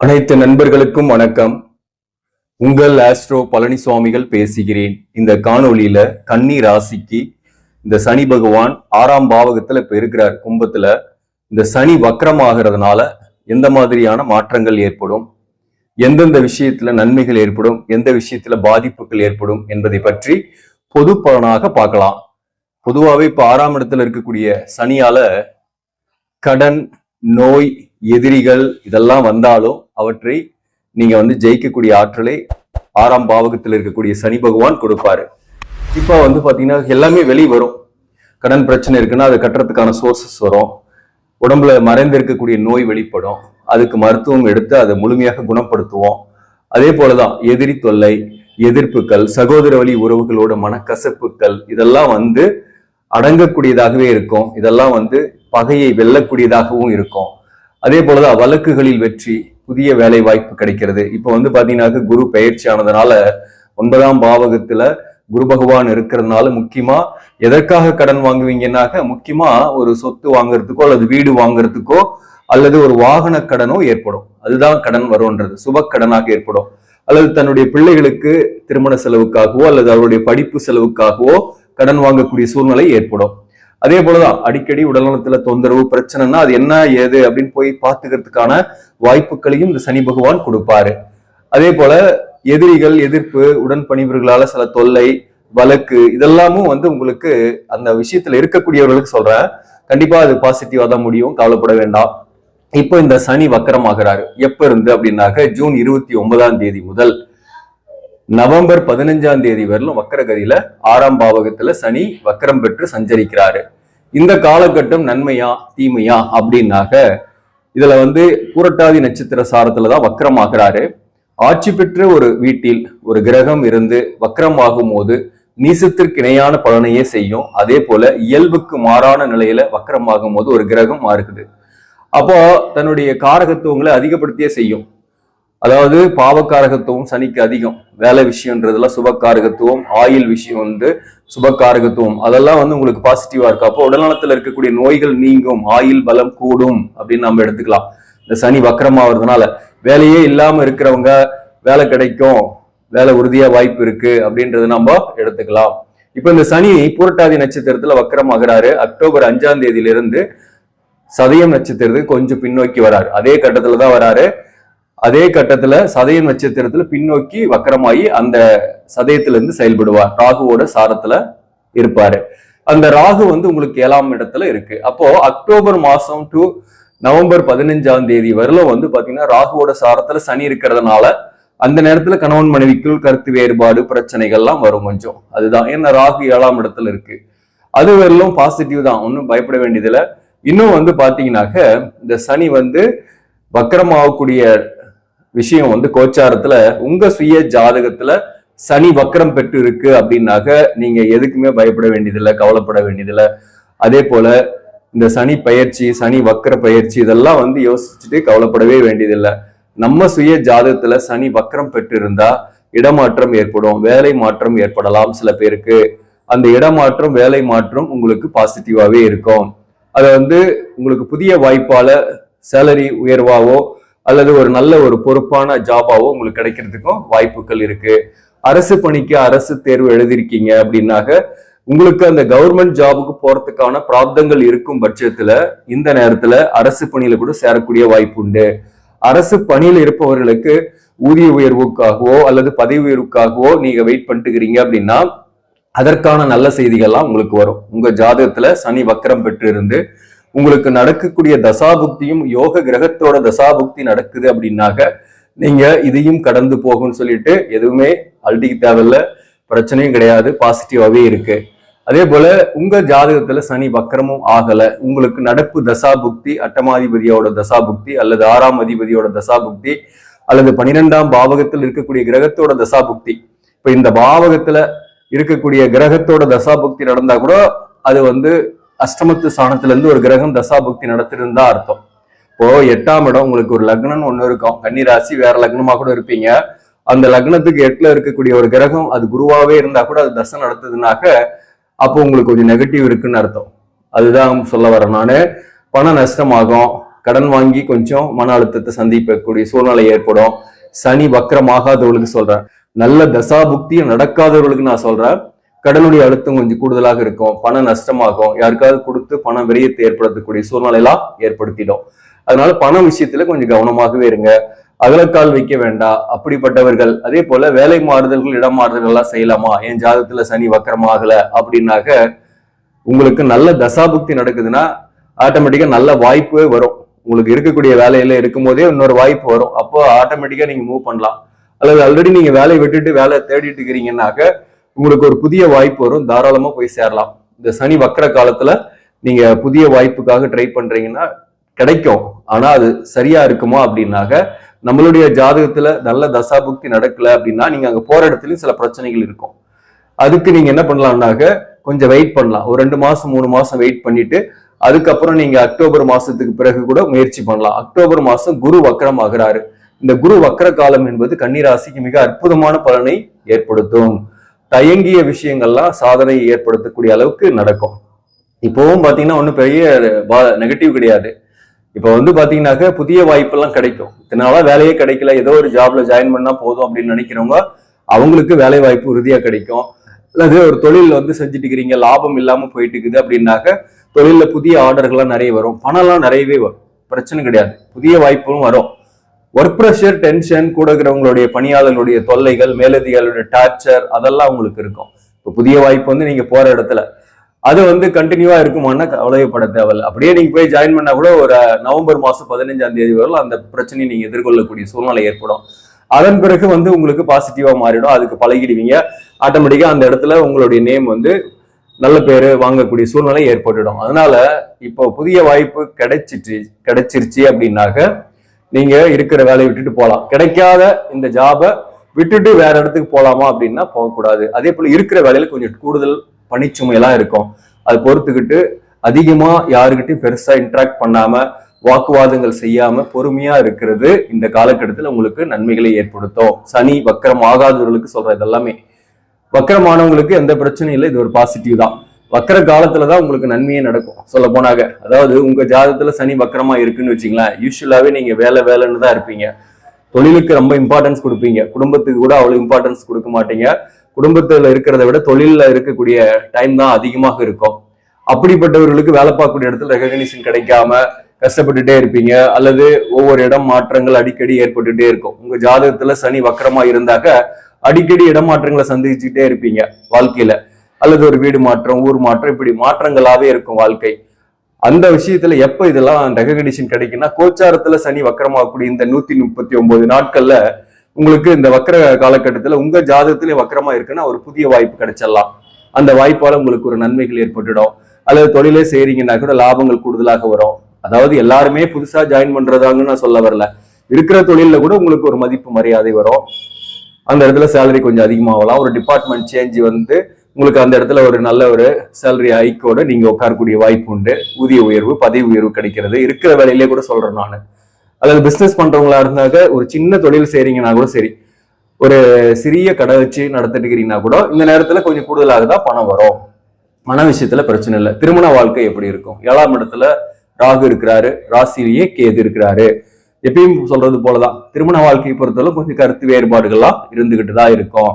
அனைத்து நண்பர்களுக்கும் வணக்கம். உங்கள் ஆஸ்ட்ரோ பழனிசுவாமிகள் பேசுகிறேன். இந்த காணொளியில கன்னி ராசிக்கு இந்த சனி பகவான் ஆறாம் பாவகத்துல இப்ப இருக்கிறார் கும்பத்துல. இந்த சனி வக்கரமாகிறதுனால எந்த மாதிரியான மாற்றங்கள் ஏற்படும்? எந்தெந்த விஷயத்துல நன்மைகள் ஏற்படும்? எந்த விஷயத்துல பாதிப்புகள் ஏற்படும் என்பதை பற்றி பொது பலனாக பார்க்கலாம். பொதுவாகவே இப்ப ஆறாம் இடத்துல இருக்கக்கூடிய சனியால கடன் நோய் எதிரிகள் இதெல்லாம் வந்தாலும் அவற்றை நீங்க வந்து ஜெயிக்கக்கூடிய ஆற்றலை ஆறாம் பாவகத்தில் இருக்கக்கூடிய சனி பகவான் கொடுப்பாரு. இப்போ வந்து பாத்தீங்கன்னா எல்லாமே வெளியே வரும். கடன் பிரச்சனை இருக்குன்னா அதை கட்டுறதுக்கான சோர்சஸ் வரும். உடம்புல மறைந்து இருக்கக்கூடிய நோய் வெளிப்படும். அதுக்கு மருத்துவம் எடுத்து அதை முழுமையாக குணப்படுத்துவோம். அதே போலதான் எதிரி தொல்லை எதிர்ப்புகள் சகோதர வழி உறவுகளோட மனக்கசப்புகள் இதெல்லாம் வந்து அடங்கக்கூடியதாகவே இருக்கும். இதெல்லாம் வந்து பகையை வெல்லக்கூடியதாகவும் இருக்கும். அதே போலதான் வழக்குகளில் வெற்றி புதிய வேலை வாய்ப்பு கிடைக்கிறது. இப்போ வந்து பாத்தீங்கன்னா குரு பயிற்சி ஆனதுனால ஒன்பதாம் பாவகத்துல குரு பகவான் இருக்கிறதுனால முக்கியமா எதற்காக கடன் வாங்குவீங்கன்னாக்க முக்கியமா ஒரு சொத்து வாங்குறதுக்கோ அல்லது வீடு வாங்குறதுக்கோ அல்லது ஒரு வாகன கடனோ ஏற்படும். அதுதான் கடன் வரும்ன்றது. சுப கடனாக ஏற்படும். அல்லது தன்னுடைய பிள்ளைகளுக்கு திருமண செலவுக்காகவோ அல்லது அவருடைய படிப்பு செலவுக்காகவோ கடன் வாங்கக்கூடிய சூழ்நிலை ஏற்படும். அதே போலதான் அடிக்கடி உடல்நலத்துல தொந்தரவு பிரச்சனைனா அது என்ன ஏது அப்படின்னு போய் பார்த்துக்கிறதுக்கான வாய்ப்புகளையும் இந்த சனி பகவான் கொடுப்பாரு. அதே போல எதிரிகள் எதிர்ப்பு உடன் பணிபுரிகளால சில தொல்லை வழக்கு இதெல்லாமும் வந்து உங்களுக்கு அந்த விஷயத்துல இருக்கக்கூடியவர்களுக்கு சொல்றேன். கண்டிப்பா அது பாசிட்டிவா தான் முடியும் கவலைப்பட வேண்டாம். இப்போ இந்த சனி வக்கரமாகிறாரு. எப்ப இருந்து அப்படின்னாக்க ஜூன் இருபத்தி ஒன்பதாம் தேதி முதல். நவம்பர் பதினஞ்சாம் தேதி வரலும் வக்கரகதியில ஆறாம் பாவகத்துல சனி வக்கரம் பெற்று சஞ்சரிக்கிறாரு. இந்த காலகட்டம் நன்மையா தீமையா அப்படின்னாக்க இதுல வந்து பூரட்டாதி நட்சத்திர சாரத்துல தான் வக்கரமாகிறாரு. ஆட்சி பெற்ற ஒரு வீட்டில் ஒரு கிரகம் இருந்து வக்கரமாகும் போது நீசத்திற்கு இணையான பலனையே செய்யும். அதே போல இயல்புக்கு மாறான நிலையில வக்கரமாகும் போது ஒரு கிரகம் மாறுகுது. அப்போ தன்னுடைய காரகத்துவங்களை அதிகப்படுத்தியே செய்யும். அதாவது பாவக்காரகத்துவம் சனிக்கு அதிகம். வேலை விஷயம்ன்றதுல சுபக்காரகத்துவம் ஆயில் விஷயம் வந்து சுபக்காரகத்துவம். அதெல்லாம் வந்து உங்களுக்கு பாசிட்டிவா இருக்கு. அப்போ உடல்நலத்துல இருக்கக்கூடிய நோய்கள் நீங்கும். ஆயில் பலம் கூடும் அப்படின்னு நம்ம எடுத்துக்கலாம். இந்த சனி வக்கரமாவதுனால வேலையே இல்லாம இருக்கிறவங்க வேலை கிடைக்கும் வேலை உறுதியா வாய்ப்பு இருக்கு அப்படின்றது நம்ம எடுத்துக்கலாம். இப்ப இந்த சனி பூரட்டாதி நட்சத்திரத்துல வக்கரமாகிறாரு. அக்டோபர் அஞ்சாம் தேதியிலிருந்து சதயம் நட்சத்திரத்துக்கு கொஞ்சம் பின்னோக்கி வராரு. அதே கட்டத்துல தான் வராரு. அதே கட்டத்துல சதய நட்சத்திரத்துல பின்னோக்கி வக்கரமாயி அந்த சதயத்துல இருந்து செயல்படுவார். ராகுவோட சாரத்துல இருப்பாரு. அந்த ராகு வந்து உங்களுக்கு ஏழாம் இடத்துல இருக்கு. அப்போ அக்டோபர் மாசம் டு நவம்பர் பதினஞ்சாம் தேதி வரலும் வந்து பாத்தீங்கன்னா ராகுவோட சாரத்துல சனி இருக்கிறதுனால அந்த நேரத்துல கணவன் மனைவிக்குள் கருத்து வேறுபாடு பிரச்சனைகள்லாம் வரும் கொஞ்சம். அதுதான். ஏன்னா ராகு ஏழாம் இடத்துல இருக்கு. அது வரலும் பாசிட்டிவ் தான். ஒன்றும் பயப்பட வேண்டியதில்லை. இன்னும் வந்து பாத்தீங்கன்னாக்க இந்த சனி வந்து வக்கரமாகக்கூடிய விஷயம் வந்து கோச்சாரத்துல உங்க சுய ஜாதகத்துல சனி வக்கரம் பெற்று இருக்கு அப்படின்னாக்க நீங்க எதுக்குமே பயப்பட வேண்டியதில்லை கவலைப்பட வேண்டியதில்லை. அதே போல இந்த சனி பயிற்சி சனி வக்கர பயிற்சி இதெல்லாம் வந்து யோசிச்சுட்டு கவலைப்படவே வேண்டியதில்லை. நம்ம சுய ஜாதகத்துல சனி வக்கரம் பெற்று இருந்தா இடமாற்றம் ஏற்படும் வேலை மாற்றம் ஏற்படலாம் சில பேருக்கு. அந்த இடமாற்றம் வேலை மாற்றம் உங்களுக்கு பாசிட்டிவாவே இருக்கும். அதை வந்து உங்களுக்கு புதிய வாய்ப்பால சேலரி உயர்வாவோ அல்லது ஒரு நல்ல ஒரு பொறுப்பான ஜாபாவோ உங்களுக்கு கிடைக்கிறதுக்கும் வாய்ப்புகள் இருக்கு. அரசு பணிக்கு அரசு தேர்வு எழுதியிருக்கீங்க அப்படின்னாக்க உங்களுக்கு அந்த கவர்மெண்ட் ஜாபுக்கு போறதுக்கான பிராப்தங்கள் இருக்கும் பட்சத்துல இந்த நேரத்துல அரசு பணியில கூட சேரக்கூடிய வாய்ப்பு உண்டு. அரசு பணியில் இருப்பவர்களுக்கு ஊதிய உயர்வுக்காகவோ அல்லது பதவி உயர்வுக்காகவோ நீங்க வெயிட் பண்ணிட்டுக்கிறீங்க அப்படின்னா அதற்கான நல்ல செய்திகள்லாம் உங்களுக்கு வரும். உங்க ஜாதகத்துல சனி வக்கரம் பெற்று இருந்து உங்களுக்கு நடக்கக்கூடிய தசாபுக்தியும் யோக கிரகத்தோட தசாபுக்தி நடக்குது அப்படின்னாக்க நீங்க இதையும் கடந்து போகும்னு சொல்லிட்டு எதுவுமே அழட்டிக்க தேவையில்ல. பிரச்சனையும் கிடையாது. பாசிட்டிவாவே இருக்கு. அதே போல உங்க ஜாதகத்துல சனி வக்கரமும் ஆகல. உங்களுக்கு நடப்பு தசாபுக்தி அட்டமாதிபதியோட தசாபுக்தி அல்லது ஆறாம் அதிபதியோட தசாபுக்தி அல்லது பனிரெண்டாம் பாவகத்தில் இருக்கக்கூடிய கிரகத்தோட தசாபுக்தி. இப்ப இந்த பாவகத்துல இருக்கக்கூடிய கிரகத்தோட தசாபுக்தி நடந்தா கூட அது வந்து அஷ்டமத்து ஸ்தானத்துல இருந்து ஒரு கிரகம் தசாபுக்தி நடத்திருந்தா அர்த்தம். இப்போ எட்டாம் இடம் உங்களுக்கு ஒரு லக்னம்னு ஒண்ணு இருக்கும். கன்னி ராசி வேற லக்னமா கூட இருப்பீங்க. அந்த லக்னத்துக்கு எட்டுல இருக்கக்கூடிய ஒரு கிரகம் அது குருவாவே இருந்தா கூட அது தசை நடத்துதுனாக்க அப்போ உங்களுக்கு கொஞ்சம் நெகட்டிவ் இருக்குன்னு அர்த்தம். அதுதான் சொல்ல வரேன் நான். பண நஷ்டமாகும். கடன் வாங்கி கொஞ்சம் மன அழுத்தத்தை சந்திக்கக்கூடிய சூழ்நிலை ஏற்படும். சனி வக்கரமாகாதவர்களுக்கு சொல்றேன். நல்ல தசாபுக்தியும் நடக்காதவர்களுக்கு நான் சொல்றேன். கடனுடைய அழுத்தம் கொஞ்சம் கூடுதலாக இருக்கும். பண நஷ்டமாகும். யாருக்காவது கொடுத்து பண விரயத்தை ஏற்படுத்தக்கூடிய சூழ்நிலையெல்லாம் ஏற்படுத்திடும். அதனால பண விஷயத்துல கொஞ்சம் கவனமாகவே இருங்க. அகலக்கால் வைக்க வேண்டாம். அப்படிப்பட்டவர்கள் அதே போல வேலை மாறுதல்கள் இடம் மாறுதல்கள்லாம் செய்யலாமா? என் ஜாதகத்துல சனி வக்கரமாகல அப்படின்னாக்க உங்களுக்கு நல்ல தசாபுக்தி நடக்குதுன்னா ஆட்டோமேட்டிக்கா நல்ல வாய்ப்பே வரும். உங்களுக்கு இருக்கக்கூடிய வேலையில இருக்கும் போதே இன்னொரு வாய்ப்பு வரும். அப்போ ஆட்டோமேட்டிக்கா நீங்க மூவ் பண்ணலாம். அல்லது ஆல்ரெடி நீங்க வேலையை விட்டுட்டு வேலை தேடிட்டு இருக்கிறீங்கன்னாக்க உங்களுக்கு ஒரு புதிய வாய்ப்பு வரும். தாராளமா போய் சேரலாம். இந்த சனி வக்கர காலத்துல நீங்க புதிய வாய்ப்புக்காக ட்ரை பண்றீங்கன்னா கிடைக்கும். ஆனா அது சரியா இருக்குமா அப்படின்னாக்க நம்மளுடைய ஜாதகத்துல நல்ல தசாபுக்தி நடக்கல அப்படின்னா நீங்க அங்க போற இடத்துலயும் சில பிரச்சனைகள் இருக்கும். அதுக்கு நீங்க என்ன பண்ணலாம்னாக்க கொஞ்சம் வெயிட் பண்ணலாம். ஒரு ரெண்டு மாசம் மூணு மாசம் வெயிட் பண்ணிட்டு அதுக்கப்புறம் நீங்க அக்டோபர் மாசத்துக்கு பிறகு கூட முயற்சி பண்ணலாம். அக்டோபர் மாசம் குரு வக்கரம் ஆகிறாரு இந்த குரு வக்கர காலம் என்பது கன்னிராசிக்கு மிக அற்புதமான பலனை ஏற்படுத்தும். தயங்கிய விஷயங்கள்லாம் சாதனை ஏற்படுத்தக்கூடிய அளவுக்கு நடக்கும். இப்போவும் பார்த்தீங்கன்னா ஒன்றும் பெரிய நெகட்டிவ் கிடையாது. இப்போ வந்து பார்த்தீங்கன்னாக்க புதிய வாய்ப்பெல்லாம் கிடைக்கும். இதனால வேலையே கிடைக்கல. ஏதோ ஒரு ஜாப்ல ஜாயின் பண்ணா போதும் அப்படின்னு நினைக்கிறவங்க அவங்களுக்கு வேலை வாய்ப்பு உறுதியாக கிடைக்கும். அல்லது ஒரு தொழில் வந்து செஞ்சுட்டு இருக்கிறீங்க லாபம் இல்லாமல் போயிட்டு இருக்குது அப்படின்னாக்க தொழிலில் புதிய ஆர்டர்கள்லாம் நிறைய வரும். பணம்லாம் நிறையவே வரும். பிரச்சனை கிடையாது. புதிய வாய்ப்பும் வரும். ஒர்க் ப்ரெஷர் டென்ஷன் கூட இருக்கிறவங்களுடைய பணியாளர்களுடைய தொல்லைகள் மேலதிகாரிகளுடைய டார்ச்சர் அதெல்லாம் உங்களுக்கு இருக்கும். இப்போ புதிய வாய்ப்பு வந்து நீங்க போற இடத்துல. அது வந்து கண்டினியூவா இருக்குமானா கவலைப்பட தேவையில்ல. அப்படியே நீங்க போய் ஜாயின் பண்ணா கூட ஒரு நவம்பர் மாசம் பதினஞ்சாம் தேதி வரலாம் அந்த பிரச்சனையை நீங்க எதிர்கொள்ளக்கூடிய சூழ்நிலை ஏற்படும். அதன் பிறகு வந்து உங்களுக்கு பாசிட்டிவா மாறிடும். அதுக்கு பழகிடுவீங்க. ஆட்டோமேட்டிக்கா அந்த இடத்துல உங்களுடைய நேம் வந்து நல்ல பேர் வாங்கக்கூடிய சூழ்நிலை ஏற்பட்டுடும். அதனால இப்போ புதிய வாய்ப்பு கிடைச்சிட்டு கிடைச்சிருச்சு அப்படின்னாக்க நீங்க இருக்கிற வேலையை விட்டுட்டு போகலாம் கிடைக்காத இந்த ஜாபை விட்டுட்டு வேற இடத்துக்கு போகலாமா அப்படின்னா போகக்கூடாது. அதே போல இருக்கிற வேலையில கொஞ்சம் கூடுதல் பணிச்சுமையெல்லாம் இருக்கும். அது பொறுத்துக்கிட்டு அதிகமா யாருக்கிட்டையும் பெருசா இன்ட்ராக்ட் பண்ணாம வாக்குவாதங்கள் செய்யாம பொறுமையா இருக்கிறது இந்த காலகட்டத்தில் உங்களுக்கு நன்மைகளை ஏற்படுத்தும். சனி வக்கரம் ஆகாதவர்களுக்கு சொல்ற இதெல்லாமே. வக்கரமானவங்களுக்கு எந்த பிரச்சனையும் இல்லை. இது ஒரு பாசிட்டிவ் தான். வக்கர காலத்துல தான் உங்களுக்கு நன்மையே நடக்கும் சொல்ல போனாங்க அதாவது உங்க ஜாதகத்துல சனி வக்கரமா இருக்குன்னு வச்சுங்களேன் யூஸ்வலாவே நீங்க வேலை வேலைன்னு தான் இருப்பீங்க. தொழிலுக்கு ரொம்ப இம்பார்ட்டன்ஸ் கொடுப்பீங்க. குடும்பத்துக்கு கூட அவ்வளவு இம்பார்ட்டன்ஸ் கொடுக்க மாட்டீங்க. குடும்பத்துல இருக்கிறத விட தொழில இருக்கக்கூடிய டைம் தான் அதிகமாக இருக்கும். அப்படிப்பட்டவர்களுக்கு வேலை பார்க்கக்கூடிய இடத்துல ரெகக்னிஷன் கிடைக்காம கஷ்டப்பட்டுட்டே இருப்பீங்க. அல்லது ஒவ்வொரு இடம் மாற்றங்கள் அடிக்கடி ஏற்பட்டுட்டே இருக்கும். உங்க ஜாதகத்துல சனி வக்கரமா இருந்தாக்க அடிக்கடி இடமாற்றங்களை சந்திச்சுட்டே இருப்பீங்க வாழ்க்கையில. அல்லது ஒரு வீடு மாற்றம் ஊர் மாற்றம் இப்படி மாற்றங்களாவே இருக்கும் வாழ்க்கை. அந்த விஷயத்துல எப்ப இதெல்லாம் ரெகக்னிஷன் கிடைக்குன்னா கோச்சாரத்துல சனி வக்கரமாகக்கூடிய இந்த நூத்தி முப்பத்தி ஒன்பது நாட்கள்ல உங்களுக்கு இந்த வக்கர காலகட்டத்துல உங்க ஜாதகத்திலே வக்கரமா இருக்குன்னா ஒரு புதிய வாய்ப்பு கிடைச்சிடலாம். அந்த வாய்ப்பால உங்களுக்கு ஒரு நன்மைகள் ஏற்பட்டுடும். அல்லது தொழிலே செய்றீங்கன்னா கூட லாபங்கள் கூடுதலாக வரும். அதாவது எல்லாருமே புதுசா ஜாயின் பண்றதாங்கன்னு நான் சொல்ல வரல. இருக்கிற தொழில கூட உங்களுக்கு ஒரு மதிப்பு மரியாதை வரும். அந்த இடத்துல சேலரி கொஞ்சம் அதிகமாகலாம். ஒரு டிபார்ட்மெண்ட் சேஞ்ச் வந்து உங்களுக்கு அந்த இடத்துல ஒரு நல்ல ஒரு சேலரி ஹைக்கோட நீங்க உட்காரக்கூடிய வாய்ப்பு உண்டு. ஊதிய உயர்வு பதவி உயர்வு கிடைக்கிறது. இருக்கிற வேலையிலே கூட சொல்றேன் நான். அதாவது பிசினஸ் பண்றவங்களா இருந்தாக்க ஒரு சின்ன தொழில் செய்றீங்கன்னா கூட சரி. ஒரு சிறிய கடை வச்சு நடத்திட்டு இருக்கிறீங்கன்னா கூட இந்த நேரத்துல கொஞ்சம் கூடுதலாக தான் பணம் வரும். மன விஷயத்துல பிரச்சனை இல்லை. திருமண வாழ்க்கை எப்படி இருக்கும்? ஏழாம் இடத்துல ராகு இருக்கிறாரு. ராசிலேயே கேது இருக்கிறாரு. எப்பயும் சொல்றது போலதான். திருமண வாழ்க்கையை பொறுத்தவரை கொஞ்சம் கருத்து வேறுபாடுகள்லாம் இருந்துகிட்டு தான் இருக்கும்.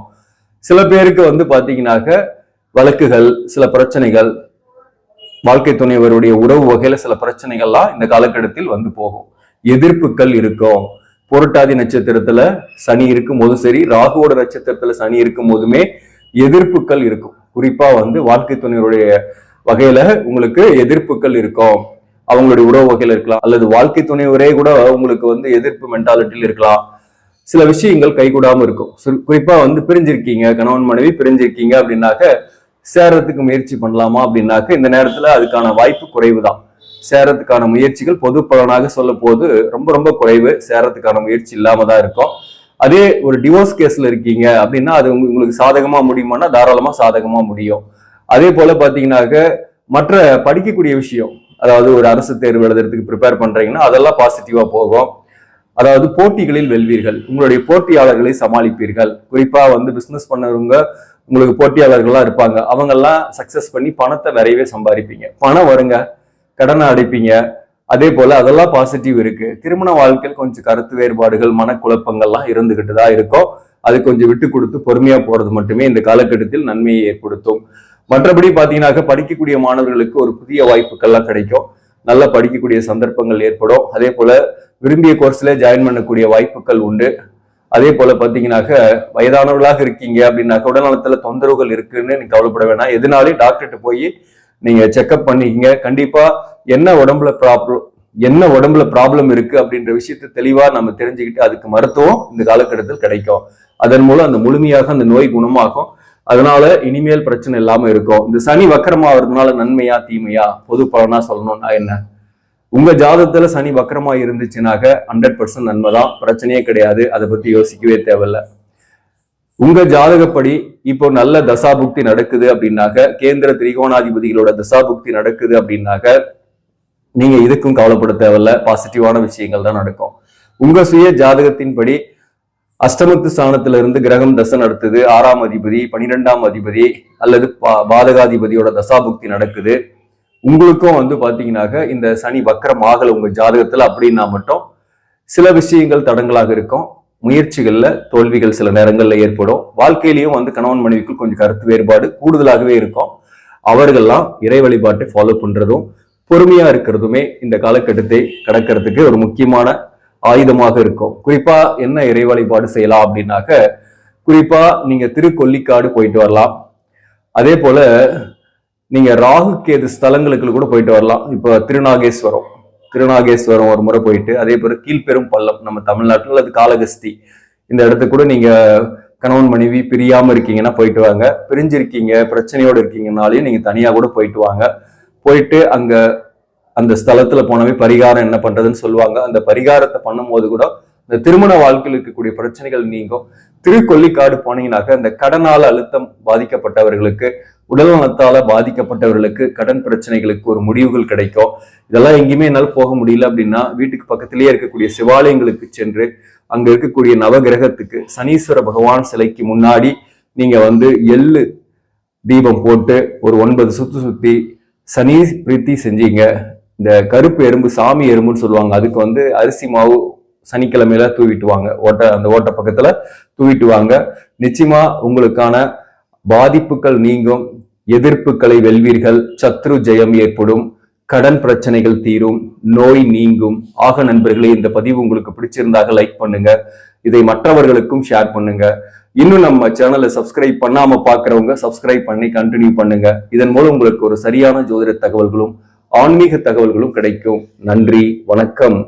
சில பேருக்கு வந்து பார்த்தீங்கன்னாக்க வழக்குகள் சில பிரச்சனைகள் வாழ்க்கை துணைவருடைய உறவு வகையில சில பிரச்சனைகள்லாம் இந்த காலகட்டத்தில் வந்து போகும். எதிர்ப்புகள் இருக்கும். புரட்டாதி நட்சத்திரத்துல சனி இருக்கும் போதும் சரி ராகுவோட நட்சத்திரத்துல சனி இருக்கும் போதுமே எதிர்ப்புகள் இருக்கும். குறிப்பா வந்து வாழ்க்கை துணையருடைய வகையில உங்களுக்கு எதிர்ப்புகள் இருக்கும். அவங்களுடைய உறவு வகையில இருக்கலாம். அல்லது வாழ்க்கை துணைவரே கூட உங்களுக்கு வந்து எதிர்ப்பு மென்டாலிட்டியில் இருக்கலாம். சில விஷயங்கள் கைகூடாம இருக்கும். குறிப்பாக குறிப்பா வந்து பிரிஞ்சிருக்கீங்க கணவன் மனைவி பிரிஞ்சிருக்கீங்க அப்படின்னாக்க சேரத்துக்கு முயற்சி பண்ணலாமா அப்படின்னாக்க இந்த நேரத்துல அதுக்கான வாய்ப்பு குறைவு தான் சேரத்துக்கான முயற்சிகள் பொது பலனாக சொல்ல போது ரொம்ப ரொம்ப குறைவு. சேரத்துக்கான முயற்சி இல்லாம தான் இருக்கும். அதே ஒரு டிவோர்ஸ் கேஸ்ல இருக்கீங்க அப்படின்னா அது உங்க- உங்களுக்கு சாதகமா முடியுமானா தாராளமா சாதகமா முடியும். அதே போல பாத்தீங்கன்னாக்க மற்ற படிக்கக்கூடிய விஷயம் அதாவது ஒரு அரசு தேர்வு எழுதுறதுக்கு ப்ரிப்பேர் பண்றீங்கன்னா அதெல்லாம் பாசிட்டிவா போகும். அதாவது போட்டிகளில் வெல்வீர்கள். உங்களுடைய போட்டியாளர்களை சமாளிப்பீர்கள். குறிப்பா வந்து பிசினஸ் பண்ணவங்க உங்களுக்கு போட்டியாளர்கள்லாம் இருப்பாங்க. அவங்கெல்லாம் சக்சஸ் பண்ணி பணத்தை நிறையவே சம்பாதிப்பீங்க. பணம் வருங்க. கடனை அடைப்பீங்க. அதே போல அதெல்லாம் பாசிட்டிவ் இருக்கு. திருமண வாழ்க்கையில் கொஞ்சம் கருத்து வேறுபாடுகள் மனக்குழப்பங்கள்லாம் இருந்துகிட்டு தான் இருக்கும். அது கொஞ்சம் விட்டு கொடுத்து பொறுமையா போறது மட்டுமே இந்த காலகட்டத்தில் நன்மையை ஏற்படுத்தும். மற்றபடி பாத்தீங்கன்னாக்க படிக்கக்கூடிய மாணவர்களுக்கு ஒரு புதிய வாய்ப்புகள்லாம் கிடைக்கும். நல்லா படிக்கக்கூடிய சந்தர்ப்பங்கள் ஏற்படும். அதே போல விரும்பிய கோர்ஸ்ல ஜாயின் பண்ணக்கூடிய வாய்ப்புகள் உண்டு. அதே போல பாத்தீங்கன்னாக்க வயதானவர்களாக இருக்கீங்க அப்படின்னாக்க உடல்நலத்துல தொந்தரவுகள் இருக்குன்னு நீங்க கவலைப்பட வேணாம். எதுனாலையும் டாக்டர்கிட்ட போய் நீங்க செக்அப் பண்ணிக்கங்க. கண்டிப்பா என்ன உடம்புல ப்ராப்ளம் என்ன உடம்புல ப்ராப்ளம் இருக்கு அப்படின்ற விஷயத்தை தெளிவா நம்ம தெரிஞ்சுக்கிட்டு அதுக்கு மருத்துவம் இந்த காலகட்டத்தில் கிடைக்கும். அதன் மூலம் அந்த முழுமையாக அந்த நோய் குணமாகும். அதனால இனிமேல் பிரச்சனை இல்லாம இருக்கும். இந்த சனி வக்கரமாகிறதுனால நன்மையா தீமையா பொது பலனா சொல்லணும்னா என்ன? உங்க ஜாதத்துல சனி வக்கரமா இருந்துச்சுனாக்க ஹண்ட்ரட் பர்சன்ட் நன்மை தான் பிரச்சனையே கிடையாது. அதை பத்தி யோசிக்கவே தேவையில்ல. உங்க ஜாதகப்படி இப்போ நல்ல தசாபுக்தி நடக்குது அப்படின்னாக்க கேந்திர திரிகோணாதிபதிகளோட தசாபுக்தி நடக்குது அப்படின்னாக்க நீங்க இதுக்கும் கவலைப்பட தேவையில்ல. பாசிட்டிவான விஷயங்கள் தான் நடக்கும். உங்க சுய ஜாதகத்தின்படி அஷ்டமத்து ஸ்தானத்துல இருந்து கிரகம் தசை நடத்துது. ஆறாம் அதிபதி பனிரெண்டாம் அதிபதி அல்லது பா- பாதகாதிபதியோட தசாபுக்தி நடக்குது. உங்களுக்கும் வந்து பார்த்தீங்கன்னாக்க இந்த சனி வக்கரம் ஆகல உங்கள் ஜாதகத்தில் அப்படின்னா மட்டும் சில விஷயங்கள் தடங்களாக இருக்கும். முயற்சிகளில் தோல்விகள் சில நேரங்களில் ஏற்படும். வாழ்க்கையிலையும் வந்து கணவன் மனைவிக்குள் கொஞ்சம் கருத்து வேறுபாடு கூடுதலாகவே இருக்கும். அவர்கள்லாம் இறை வழிபாட்டை ஃபாலோ பண்ணுறதும் பொறுமையாக இருக்கிறதுமே இந்த காலகட்டத்தை கடக்கிறதுக்கு ஒரு முக்கியமான ஆயுதமாக இருக்கும். குறிப்பாக என்ன இறை வழிபாடு செய்யலாம் அப்படின்னாக்க குறிப்பாக நீங்கள் திருக்கொல்லிக்காடு போயிட்டு வரலாம். அதே போல நீங்க ராகு கேது ஸ்தலங்களுக்கு கூட போயிட்டு வரலாம். இப்போ திருநாகேஸ்வரம். திருநாகேஸ்வரம் ஒரு முறை போயிட்டு அதே போல கீழ்பெரும் பள்ளம் நம்ம தமிழ்நாட்டில் அது காளகஸ்தி இந்த இடத்துக்கு கூட நீங்க கணவன் மனைவி பிரியாம இருக்கீங்கன்னா போயிட்டு வாங்க. பிரிஞ்சிருக்கீங்க பிரச்சனையோடு இருக்கீங்கனாலையும் நீங்க தனியா கூட போயிட்டு வாங்க. போயிட்டு அங்க அந்த ஸ்தலத்துல போனவே பரிகாரம் என்ன பண்றதுன்னு சொல்லுவாங்க. அந்த பரிகாரத்தை பண்ணும்போது கூட இந்த திருமண வாழ்க்கையில் இருக்கக்கூடிய பிரச்சனைகள் நீங்கும். திருக்கொல்லிக்காடு போனீங்கன்னாக்க அந்த கடனால அழுத்தம் பாதிக்கப்பட்டவர்களுக்கு உடல் நலத்தால பாதிக்கப்பட்டவர்களுக்கு கடன் பிரச்சனைகளுக்கு ஒரு முடிவுகள் கிடைக்கும். இதெல்லாம் எங்கேயுமே என்னால் போக முடியல அப்படின்னா வீட்டுக்கு பக்கத்திலேயே இருக்கக்கூடிய சிவாலயங்களுக்கு சென்று அங்க இருக்கக்கூடிய நவகிரகத்துக்கு சனீஸ்வர பகவான் சிலைக்கு முன்னாடி நீங்க வந்து எள்ளு தீபம் போட்டு ஒரு ஒன்பது சுத்து சுத்தி சனி பிரீத்தி செஞ்சீங்க. இந்த கருப்பு எறும்பு சாமி எறும்புன்னு சொல்லுவாங்க. அதுக்கு வந்து அரிசி மாவு சனிக்கிழமையில தூவிட்டுவாங்க ஓட்ட அந்த ஓட்ட பக்கத்துல தூவிட்டுவாங்க நிச்சயமா உங்களுக்கான பாதிப்புகள் நீங்கும் எதிர்ப்புகளை வெல்வீர்கள் சத்ரு ஜெயம் ஏற்படும் கடன் பிரச்சனைகள் தீரும் நோய் நீங்கும். ஆக நண்பர்களே இந்த பதிவு உங்களுக்கு பிடிச்சிருந்தாக லைக் பண்ணுங்க. இதை மற்றவர்களுக்கும் ஷேர் பண்ணுங்க. இன்னும் நம்ம சேனலை சப்ஸ்கிரைப் பண்ணாம பாக்குறவங்க சப்ஸ்கிரைப் பண்ணி கண்டினியூ பண்ணுங்க. இதன் மூலம் உங்களுக்கு ஒரு சரியான ஜோதிட தகவல்களும் ஆன்மீக தகவல்களும் கிடைக்கும். நன்றி வணக்கம்.